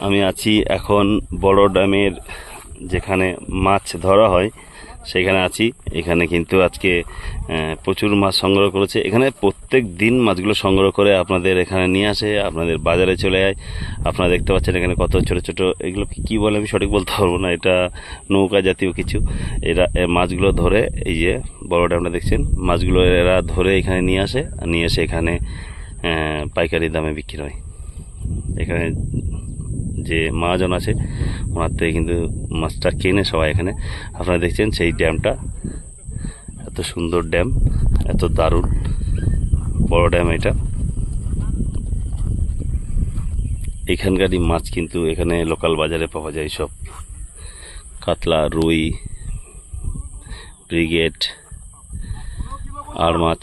আমি আছি এখন বড় ড্যামের যেখানে মাছ ধরা হয়, সেখানে আছি। এখানে কিন্তু আজকে প্রচুর মাছ সংগ্রহ করেছে। এখানে প্রত্যেক দিন মাছগুলো সংগ্রহ করে আপনাদের এখানে নিয়ে আসে, আপনাদের বাজারে চলে যায়। আপনারা দেখতে পাচ্ছেন এখানে কত ছোট ছোট, এগুলো কি- বলে আমি সঠিক বলতে পারব না। এটা নৌকা জাতীয় কিছু। এরা মাছগুলো ধরে, এই যে বড় ড্যামটা দেখছেন, মাছগুলো এরা ধরে এখানে নিয়ে আসে, নিয়ে এসে এখানে পাইকারি দামে বিক্রি হয়। এখানে যে মহাজন আছে, ওনার থেকে কিন্তু মাছটা কেনে সবাই এখানে। আপনারা দেখছেন সেই ড্যামটা। এত সুন্দর ড্যাম, এত দারুণ, বড় ড্যাম এটা। এখানকারই মাছ কিন্তু এখানে লোকাল বাজারে পাওয়া যায় সব। কাতলা, রুই, ব্রিগেড, আর মাছ।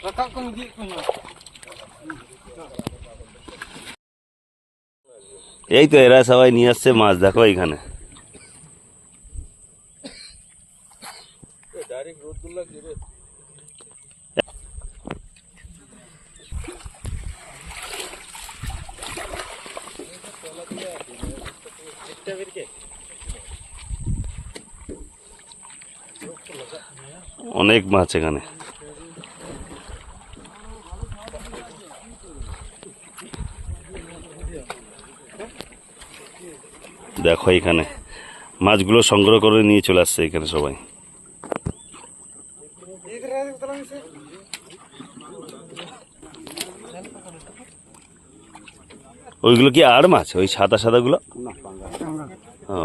প্লেট তো রাখা কোন দিক কোন এই তো এরা সবাই নিয়ে আসছে মাছ, দেখো এখানে অনেক মাছ এখানে। দেখো এখানে। মাছগুলো সংগ্রহ করে নিয়ে চলে আসছে এখানে সবাই। ওইগুলো কি আর মাছ? ওই সাদা সাদাগুলো? ও।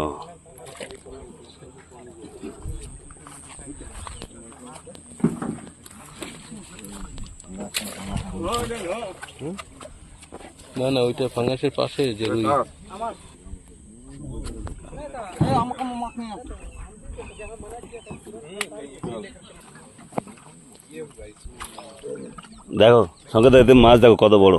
না না, ওইটা ফাঙ্গাসের পাশে যে রুই। দেখো সঙ্গে দেখতে মাছ দেখো কত বড়।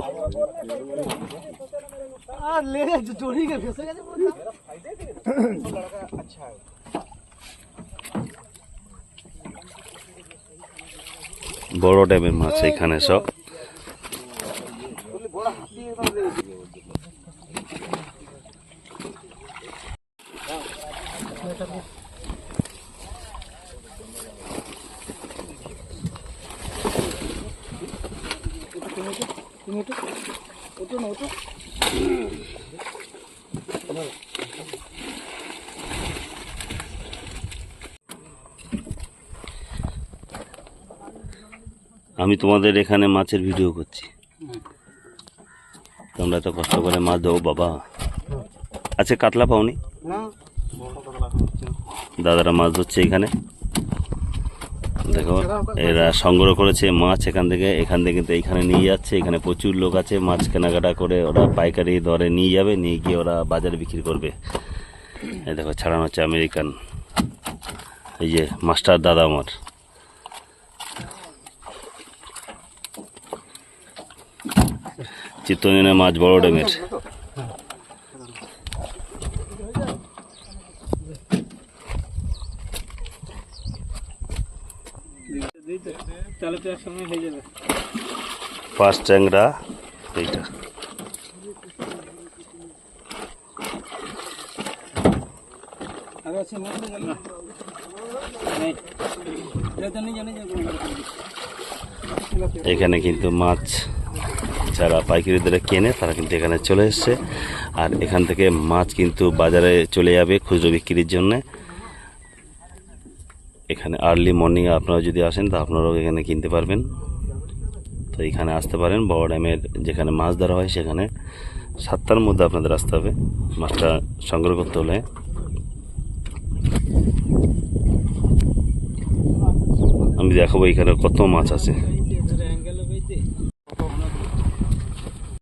বড় টাইপের মাছ এখানে সব। আমি তোমাদের এখানে মাছের ভিডিও করছি। তোমরা এত কষ্ট করে মাছ দেবো বাবা। আচ্ছা কাতলা পাওনি? না। দাদারা মাছ ধরছে এখানে। দেখো, এরা সংগ্রহ করেছে মাছ এখান থেকে এখান থেকে কিন্তু এখানে নিয়ে যাচ্ছে, এখানে প্রচুর লোক আছে, মাছ কেনাকাটা করে ওরা পাইকারি দরে নিয়ে যাবে, নিয়ে গিয়ে ওরা বাজারে বিক্রি করবে। এই দেখো, ছাড়ানো হচ্ছে আমেরিকান। এই যে, মাস্টার দাদা আমার। চিত্তরঞ্জনের মাছ বড় ডেমের। তাহলে তো একসঙ্গে হয়ে যাবে। পাঁচ ট্যাংরা এইটা। জানি এখানে কিন্তু মাছ যারা পাইকারি দরে কেনে তারা কিন্তু এখানে চলে এসছে। আর এখান থেকে মাছ কিন্তু বাজারে চলে যাবে খুচরো বিক্রির জন্য। এখানে আর্লি মর্নিংয়ে আপনারা যদি আসেন, তা আপনারাও এখানে কিনতে পারবেন। তো এখানে আসতে পারেন, বড় ড্যামের যেখানে মাছ ধরা হয়, সেখানে সাতটার মধ্যে আপনাদের আসতে হবে, মাছটা সংগ্রহ করতে হলে। আমি দেখাবো এখানে কত মাছ আছে।